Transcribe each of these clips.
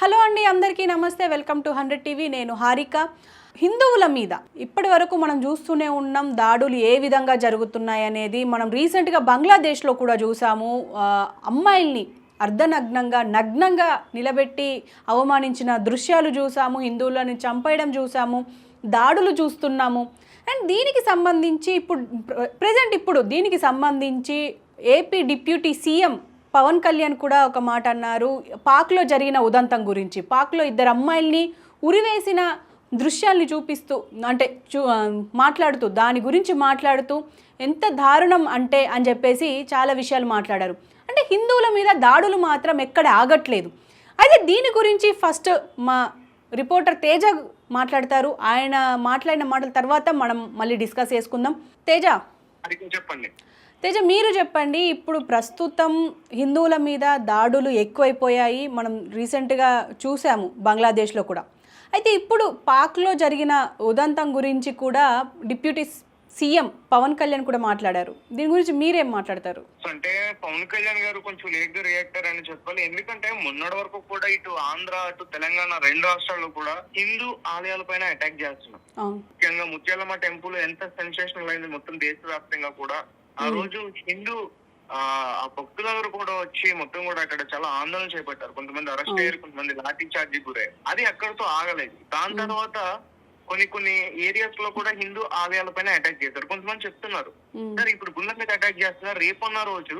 Hello అండి అందరికీ నమస్తే. Welcome to hundred TV. నేను హారిక. హిందువుల మీద ఇప్పటి వరకు మనం చూస్తూనే ఉన్నాం దాడులు ఏ విధంగా జరుగుతున్నాయి అనేది. మనం రీసెంట్గా బంగ్లాదేశ్లో కూడా చూసాము. అమ్మాయిల్ని అర్ధనగ్నంగా నగ్నంగా నిలబెట్టి అవమానించిన దృశ్యాలు చూసాము. హిందువులని చంపేయడం చూసాము. దాడులు చూస్తున్నాము. అండ్ దీనికి సంబంధించి ఇప్పుడు ప్రజెంట్ ఇప్పుడు దీనికి సంబంధించి AP deputy CM Pavan Kalyan కూడా ఒక మాట అన్నారు. పాక్లో జరిగిన ఉదంతం గురించి పాక్లో ఇద్దరు అమ్మాయిల్ని ఉరివేసిన దృశ్యాల్ని చూపిస్తూ అంటే చూ మాట్లాడుతూ దాని గురించి మాట్లాడుతూ ఎంత దారుణం అంటే అని చెప్పేసి చాలా విషయాలు మాట్లాడారు. అంటే హిందువుల మీద దాడులు మాత్రం ఎక్కడ ఆగట్లేదు. అయితే దీని గురించి ఫస్ట్ మా రిపోర్టర్ తేజ మాట్లాడతారు. ఆయన మాట్లాడిన మాటల తర్వాత మనం మళ్ళీ డిస్కస్ చేసుకుందాం. తేజ. చెప్పండి. తేజ మీరు చెప్పండి ఇప్పుడు ప్రస్తుతం హిందువుల మీద దాడులు ఎక్కువైపోయాయి. మనం రీసెంట్గా చూసాము బంగ్లాదేశ్లో కూడా. అయితే ఇప్పుడు పాక్లో జరిగిన ఉదంతం గురించి కూడా డిప్యూటీ సీఎం పవన్ కళ్యాణ్ కూడా మాట్లాడారు. దీని గురించి మీరేం మాట్లాడతారు? అంటే పవన్ కళ్యాణ్ గారు కొంచెం లేట్గా రియాక్టర్ అని చెప్పాలి. ఎందుకంటే మొన్నటి వరకు కూడా ఇటు ఆంధ్ర అటు తెలంగాణ రెండు రాష్ట్రాల్లో కూడా హిందూ ఆలయాల పైన అటాక్ చేస్తున్నారు. ముఖ్యంగా ముత్యాలమ్మ టెంపుల్ ఎంత సెన్సేషనల్ అయింది. మొత్తం దేశవ్యాప్తంగా కూడా ఆ రోజు హిందూ ఆ భక్తులందరూ కూడా వచ్చి మొత్తం కూడా అక్కడ చాలా ఆందోళన చేపట్టారు. కొంతమంది అరెస్ట్ అయ్యారు కొంతమంది లాఠీ చార్జీ గురయ్యారు అది అక్కడితో ఆగలేదు. దాని తర్వాత కొన్ని కొన్ని ఏరియాస్లో కూడా హిందూ ఆలయాల పైన అటాక్ చేశారు. కొంతమంది చెప్తున్నారు. సార్ ఇప్పుడు గుళ్ళ మీద అటాక్ చేస్తున్నారు. రేపన్న రోజు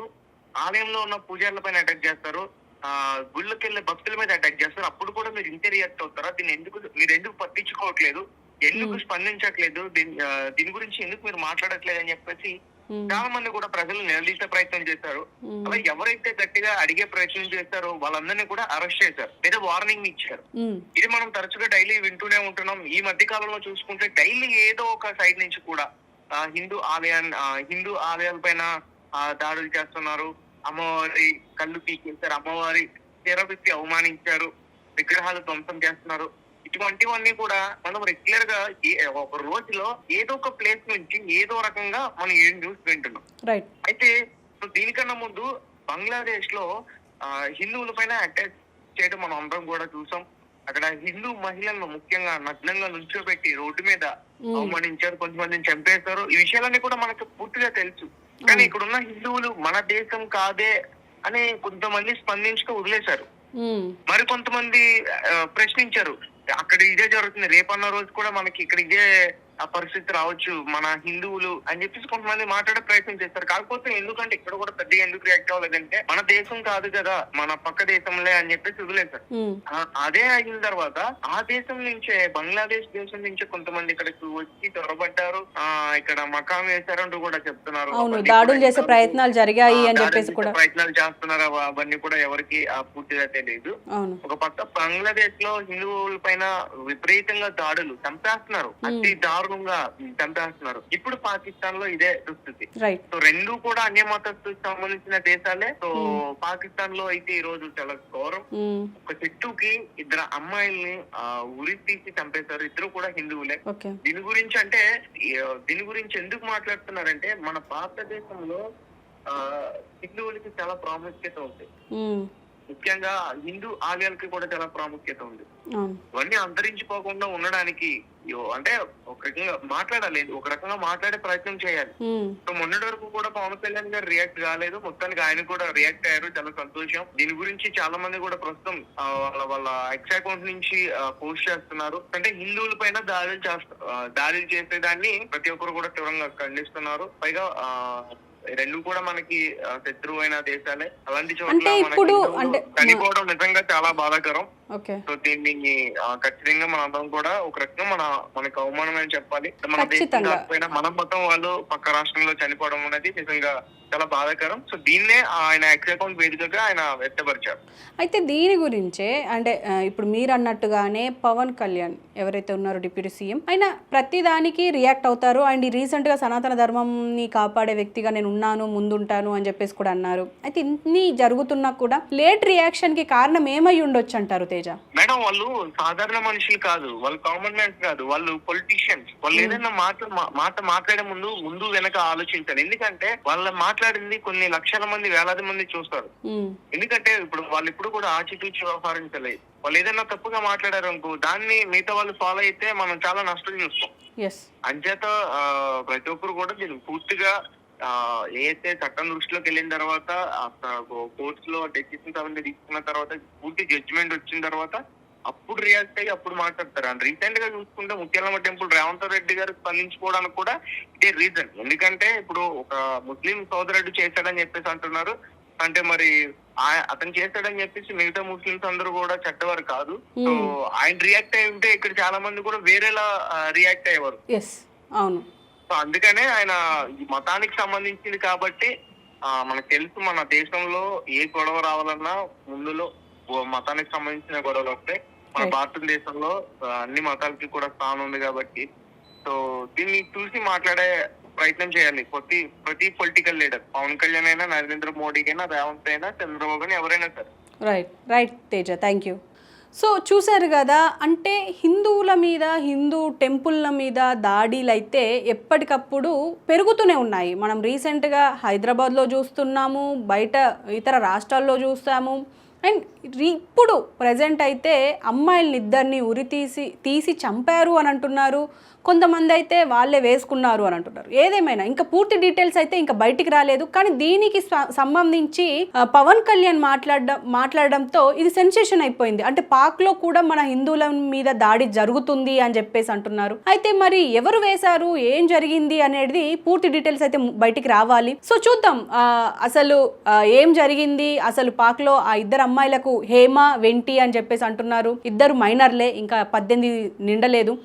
ఆలయంలో ఉన్న పూజార్ల పైన అటాక్ చేస్తారు. ఆ గుళ్ళకి వెళ్ళే భక్తుల మీద అటాక్ చేస్తారు. అప్పుడు కూడా మీరు ఇంతే రియాక్ట్ అవుతారా? దీన్ని ఎందుకు మీరు ఎందుకు పట్టించుకోవట్లేదు? ఎందుకు స్పందించట్లేదు? దీని దీని గురించి ఎందుకు మీరు మాట్లాడట్లేదు? అని చెప్పేసి చాలా మంది కూడా ప్రజలు నిలదీసే ప్రయత్నం చేశారు. అలా ఎవరైతే గట్టిగా అడిగే ప్రయత్నం చేస్తారో వాళ్ళందరినీ కూడా అరెస్ట్ చేశారు. లేదా వార్నింగ్ ఇచ్చారు. ఇది మనం తరచుగా డైలీ వింటూనే ఉంటున్నాం. ఈ మధ్య కాలంలో చూసుకుంటే డైలీ ఏదో ఒక సైడ్ నుంచి కూడా హిందూ ఆలయాన్ని హిందూ ఆలయాల పైన దాడులు చేస్తున్నారు. అమ్మవారి కళ్ళు పీకేశారు. అమ్మవారి తెరపెట్టి అవమానించారు. విగ్రహాలు ధ్వంసం చేస్తున్నారు. ఇటువంటివన్నీ కూడా మనం రెగ్యులర్గా ఒక రోజులో ఏదో ఒక ప్లేస్ నుంచి ఏదో రకంగా మనం ఏం న్యూస్ వింటున్నాం. అయితే దీనికన్నా ముందు బంగ్లాదేశ్లో హిందువుల పైన అటాక్ చేయడం మనం అందరం కూడా చూసాం. అక్కడ హిందూ మహిళలను ముఖ్యంగా నగ్నంగా నుంచోబెట్టి రోడ్డు మీద ఉమ్, అవమానించారు కొంతమందిని చంపేశారు. ఈ విషయాలన్నీ కూడా మనకు పూర్తిగా తెలుసు. కానీ ఇక్కడ ఉన్న హిందువులు మన దేశం కాదే అని కొంతమంది స్పందించుతూ వదిలేశారు. ఉమ్, మరి కొంతమంది ప్రశ్నించారు. అక్కడ ఇదే జరుగుతుంది. రేపన్న రోజు కూడా మనకి ఇక్కడ ఇదే ఆ పరిస్థితి రావచ్చు మన హిందువులు అని చెప్పేసి కొంతమంది మాట్లాడే ప్రయత్నం చేస్తారు. కాకపోతే ఎందుకంటే ఇక్కడ కూడా పెద్దగా ఎందుకు రియాక్ట్ అవ్వలేదంటే మన దేశం కాదు కదా మన పక్క దేశంలే అని చెప్పేసి వదిలేశారు. అదే అయిన తర్వాత ఆ దేశం నుంచే బంగ్లాదేశ్ దేశం నుంచే కొంతమంది ఇక్కడికి వచ్చి చొరబడ్డారు. ఆ ఇక్కడ మకాం వేశారంటూ కూడా చెప్తున్నారు. అవును దాడులు చేసే ప్రయత్నాలు జరిగాయి అని చెప్పేసి కూడా. ప్రయత్నాలు చేస్తున్నారు అవ- అవన్నీ కూడా ఎవరికి ఆ, పూర్తిగా తెలియదు. ఒక పక్క బంగ్లాదేశ్లో హిందువుల పైన విపరీతంగా దాడులు చంపేస్తున్నారు. అతి దారుణంగా చంపేస్తున్నారు. ఇప్పుడు పాకిస్తాన్లో ఇదే దుస్థితి. సో రెండు కూడా అన్య మతస్థులకు సంబంధించిన దేశాలే. సో పాకిస్తాన్లో అయితే ఈ రోజు చాలా ఘోరం. ఉమ్, ఒక చెట్టుకి ఇద్దరు అమ్మాయిల్ని ఉరి తీసి చంపేశారు. ఇద్దరు కూడా హిందువులే. దీని గురించి అంటే దీని గురించి ఎందుకు మాట్లాడుతున్నారంటే మన భారతదేశంలో ఆ హిందువులకి చాలా ప్రాముఖ్యత ఉంది. ఉమ్, ముఖ్యంగా హిందూ ఆలయాలకి కూడా చాలా ప్రాముఖ్యత ఉంది. ఇవన్నీ అంతరించిపోకుండా ఉండడానికి అంటే ఒక రకంగా మాట్లాడాలి. ఒక రకంగా మాట్లాడే ప్రయత్నం చేయాలి. సో మొన్నటి వరకు కూడా పవన్ కళ్యాణ్ గారు రియాక్ట్ కాలేదు. మొత్తానికి ఆయన కూడా రియాక్ట్ అయ్యారు. చాలా సంతోషం. దీని గురించి చాలా మంది కూడా ప్రస్తుతం వాళ్ళ వాళ్ళ ఎక్స్ అకౌంట్ నుంచి పోస్ట్ చేస్తున్నారు. అంటే హిందువుల పైన దాడులు చేస్త దాడులు చేసేదాన్ని ప్రతి ఒక్కరు కూడా తీవ్రంగా ఖండిస్తున్నారు. పైగా రెండు కూడా మనకి శత్రువైన దేశాలే. అలాంటి చోట్ల అంటే ఇప్పుడు అంటే చనిపోవడం నిజంగా చాలా బాధాకరం. సో దీన్ని ఖచ్చితంగా మన అందరం కూడా ఒక రకంగా మన మనకు అవమానం అని చెప్పాలి? మన దేశం. కాకపోయినా మన మొత్తం వాళ్ళు పక్క రాష్ట్రంలో చనిపోవడం అనేది నిజంగా చాలా బాధాకరం. సో దీన్నే ఆయన ఎక్స్ అకౌంట్ వేదికగా ఆయన వ్యక్తపరిచారు. అయితే దీని గురించే అంటే ఇప్పుడు మీరు అన్నట్టుగానే పవన్ కళ్యాణ్ ఎవరైతే ఉన్నారో డిప్యూటీ సీఎం ఆయన ప్రతిదానికి రియాక్ట్ అవుతారు. అండ్ ఈ రీసెంట్గా సనాతన ధర్మంని కాపాడే వ్యక్తిగా నేను ఉన్నాను ముందుంటాను అని చెప్పేసి కూడా అన్నారు. అయితే ఇన్ని జరుగుతున్నా కూడా లేట్ రియాక్షన్కి కారణం ఏమై ఉండొచ్చు అంటారు తేజ? తేజ మేడం వాళ్ళు సాధారణ మనుషులు కాదు. వాళ్ళు కామన్ మ్యాన్స్ కాదు. వాళ్ళు పొలిటీషియన్స్ వాళ్ళు ఏదైనా మాట మాట మాట్లాడే ముందు ముందు వెనక ఆలోచించాలి. ఎందుకంటే వాళ్ళ మాట్లాడింది కొన్ని లక్షల మంది వేలాది మంది చూస్తారు. మ్మ్. ఎందుకంటే ఇప్పుడు వాళ్ళు ఇప్పుడు కూడా ఆచితూచి వ్యవహరించలేదు. వాళ్ళు ఏదైనా తప్పుగా మాట్లాడారు అనుకో దాన్ని మిగతా వాళ్ళు ఫాలో అయితే మనం చాలా నష్టం చూస్తాం. అంచేత ప్రతి ఒక్కరు కూడా దీనికి పూర్తిగా ఆ, ఏదైతే చట్టం దృష్టిలోకి వెళ్ళిన తర్వాత కోర్ట్స్లో డెసిషన్స్ అవన్నీ తీసుకున్న తర్వాత పూర్తి జడ్జిమెంట్ వచ్చిన తర్వాత అప్పుడు రియాక్ట్ అయ్యి అప్పుడు మాట్లాడతారు. అండ్ రీసెంట్గా చూసుకుంటే ముత్యాలమ్మ టెంపుల్ రేవంత్ రెడ్డి గారు స్పందించుకోవడానికి కూడా ఇదే రీజన్ ఎందుకంటే ఇప్పుడు ఒక ముస్లిం సోదరుడు చేశాడని చెప్పేసి అంటున్నారు. అంటే మరి అతను చేశాడని చెప్పేసి మిగతా ముస్లిమ్స్ అందరూ కూడా చెడ్డవారు కాదు. సో ఆయన రియాక్ట్ అయి ఉంటే ఇక్కడ చాలా మంది కూడా వేరేలా రియాక్ట్ అయ్యేవారు. అవును. సో అందుకనే ఆయన ఈ మతానికి సంబంధించింది కాబట్టి ఆ, మనకు తెలుసు మన దేశంలో ఏ గొడవ రావాలన్నా ముందులో మతానికి సంబంధించిన గొడవలు వస్తాయి మన. భారతదేశంలో అన్ని మతాలకి కూడా స్థానం ఉంది కాబట్టి. సో దీన్ని చూసి మాట్లాడే ప్రయత్నం చేయాలి ప్రతి ప్రతి పొలిటికల్ లీడర్ పవన్ కళ్యాణ్ అయినా నరేంద్ర మోడీకైనా రేవంత్ అయినా చంద్రబాబు అయినా ఎవరైనా సరే. Right right Teja. Thank you so చూశారు కదా అంటే హిందువుల మీద హిందూ టెంపుల్ల మీద దాడిలు అయితే ఎప్పటికప్పుడు పెరుగుతూనే ఉన్నాయి. మనం రీసెంట్గా హైదరాబాద్లో చూస్తున్నాము బయట ఇతర రాష్ట్రాల్లో చూస్తాము. అండ్ ఇప్పుడు ప్రజెంట్ అయితే అమ్మాయిలని ఇద్దరిని ఉరి తీసి తీసి చంపారు అని అంటున్నారు. కొంతమంది అయితే వాళ్ళే వేసుకున్నారు అని అంటున్నారు. ఏదేమైనా ఇంకా పూర్తి డీటెయిల్స్ అయితే ఇంకా బయటికి రాలేదు. కానీ దీనికి సంబంధించి పవన్ కళ్యాణ్ మాట్లాడడం మాట్లాడడంతో ఇది సెన్సేషన్ అయిపోయింది. అంటే పాక్లో కూడా మన హిందువుల మీద దాడి జరుగుతుంది అని చెప్పేసి అంటున్నారు. అయితే మరి ఎవరు వేశారు? ఏం జరిగింది అనేది పూర్తి డీటెయిల్స్ అయితే బయటికి రావాలి. సో చూద్దాం అసలు ఏం జరిగింది? అసలు పాక్లో ఆ ఇద్దరు అమ్మాయిలకు హేమ వెంటి అని చెప్పేసి అంటున్నారు. ఇద్దరు మైనర్లే ఇంకా పద్దెనిమిది నిండలేదు.